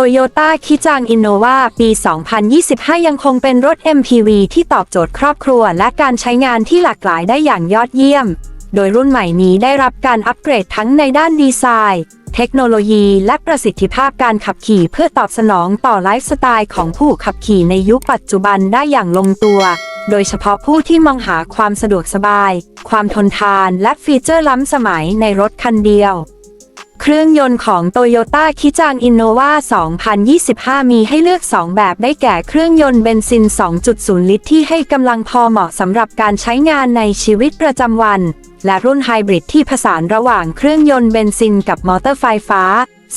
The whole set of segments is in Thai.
โตโยต้าคิจังอินโนวาปี 2025 ยังคงเป็นรถ MPV ที่ตอบโจทย์ครอบครัว และการใช้งานที่หลากหลายได้อย่างยอดเยี่ยม โดยรุ่นใหม่นี้ได้รับการอัปเกรดทั้งในด้านดีไซน์ เทคโนโลยี และประสิทธิภาพการขับขี่เพื่อตอบสนองต่อไลฟ์สไตล์ของผู้ขับขี่ในยุคปัจจุบันได้อย่างลงตัว โดยเฉพาะผู้ที่มองหาความสะดวกสบาย ความทนทาน และฟีเจอร์ล้ำสมัยในรถคันเดียว เครื่องยนต์ของ Toyota คิจัง Innova 2025 มีให้เลือก 2 แบบได้แก่เครื่องยนต์เบนซิน 2.0 ลิตรที่ให้กำลังพอเหมาะสำหรับการใช้งานในชีวิตประจำวัน และรุ่นไฮบริดที่ผสานระหว่างเครื่องยนต์เบนซินกับมอเตอร์ไฟฟ้า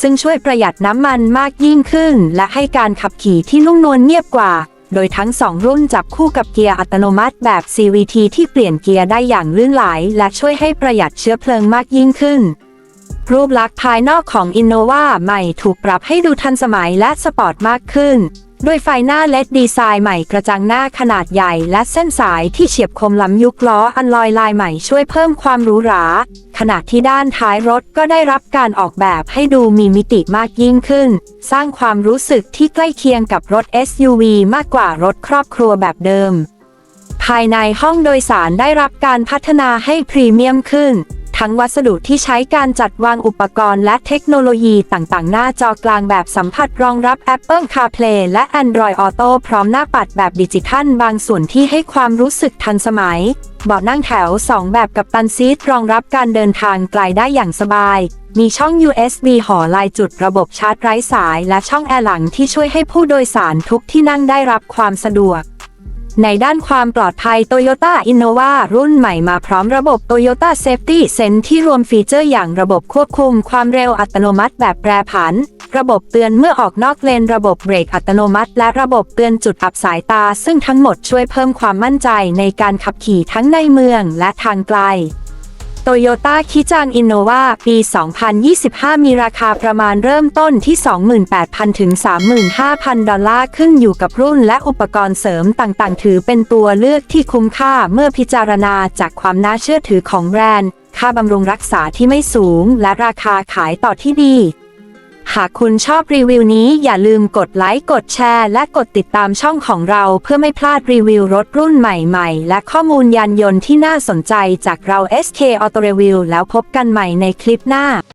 ซึ่งช่วยประหยัดน้ำมันมากยิ่งขึ้น และให้การขับขี่ที่นุ่มนวลเงียบกว่า โดยทั้งสองรุ่นจับคู่กับเกียร์อัตโนมัติแบบ CVT ที่เปลี่ยนเกียร์ได้อย่างลื่นไหล และช่วยให้ประหยัดเชื้อเพลิงมากยิ่งขึ้น รูปลักษณ์ภายนอกของ Innova ใหม่ถูกปรับให้ดูทันสมัยและสปอร์ตมากขึ้น ด้วยไฟหน้าเลดดีไซน์ใหม่กระจังหน้าขนาดใหญ่และเส้นสายที่เฉียบคมล้ำยุคล้ออันลอยลายใหม่ช่วยเพิ่มความหรูหรา ขณะที่ด้านท้ายรถก็ได้รับการออกแบบให้ดูมีมิติมากยิ่งขึ้น สร้างความรู้สึกที่ใกล้เคียงกับรถ SUV มากกว่ารถครอบครัวแบบเดิม ภายในห้องโดยสารได้รับการพัฒนาให้พรีเมียมขึ้น ทั้งวัสดุที่ใช้การจัดวางอุปกรณ์และเทคโนโลยีต่างๆ หน้าจอกลางแบบสัมผัสรองรับ Apple CarPlay และ Android Auto พร้อมหน้าปัดแบบดิจิทัลบางส่วนที่ให้ความรู้สึกทันสมัยเบาะนั่งแถว 2 แบบกับตันซีทรองรับการเดินทางไกลได้อย่างสบาย มีช่อง USB ห่อลายจุดระบบชาร์จไร้สาย และช่องแอร์หลังที่ช่วยให้ผู้โดยสารทุกที่นั่งได้รับความสะดวก ในด้านความปลอดภัย Toyota Innova รุ่นใหม่มาพร้อมระบบ Toyota Safety Sense ที่รวมฟีเจอร์อย่างระบบควบคุมความเร็วอัตโนมัติแบบแปรผัน ระบบเตือนเมื่อออกนอกเลน ระบบเบรกอัตโนมัติ และระบบเตือนจุดอับสายตา ซึ่งทั้งหมดช่วยเพิ่มความมั่นใจในการขับขี่ทั้งในเมืองและทางไกล โตโยต้าคิจันอินโนวาปี 2025 มีราคาประมาณเริ่มต้นที่ 28,000 ถึง 35,000 ดอลลาร์ขึ้นอยู่กับรุ่นและอุปกรณ์เสริมต่างๆ ถือเป็นตัวเลือกที่คุ้มค่าเมื่อพิจารณาจากความน่าเชื่อถือของแบรนด์ ค่าบำรุงรักษาที่ไม่สูงและราคาขายต่อที่ดี หากคุณชอบรีวิวนี้อย่าลืมกดไลค์กดแชร์และกดติดตามช่องของเราเพื่อไม่พลาดรีวิวรถรุ่นใหม่ๆ และข้อมูลยานยนต์ที่น่าสนใจจากเรา SK Auto Review แล้วพบกันใหม่ในคลิปหน้า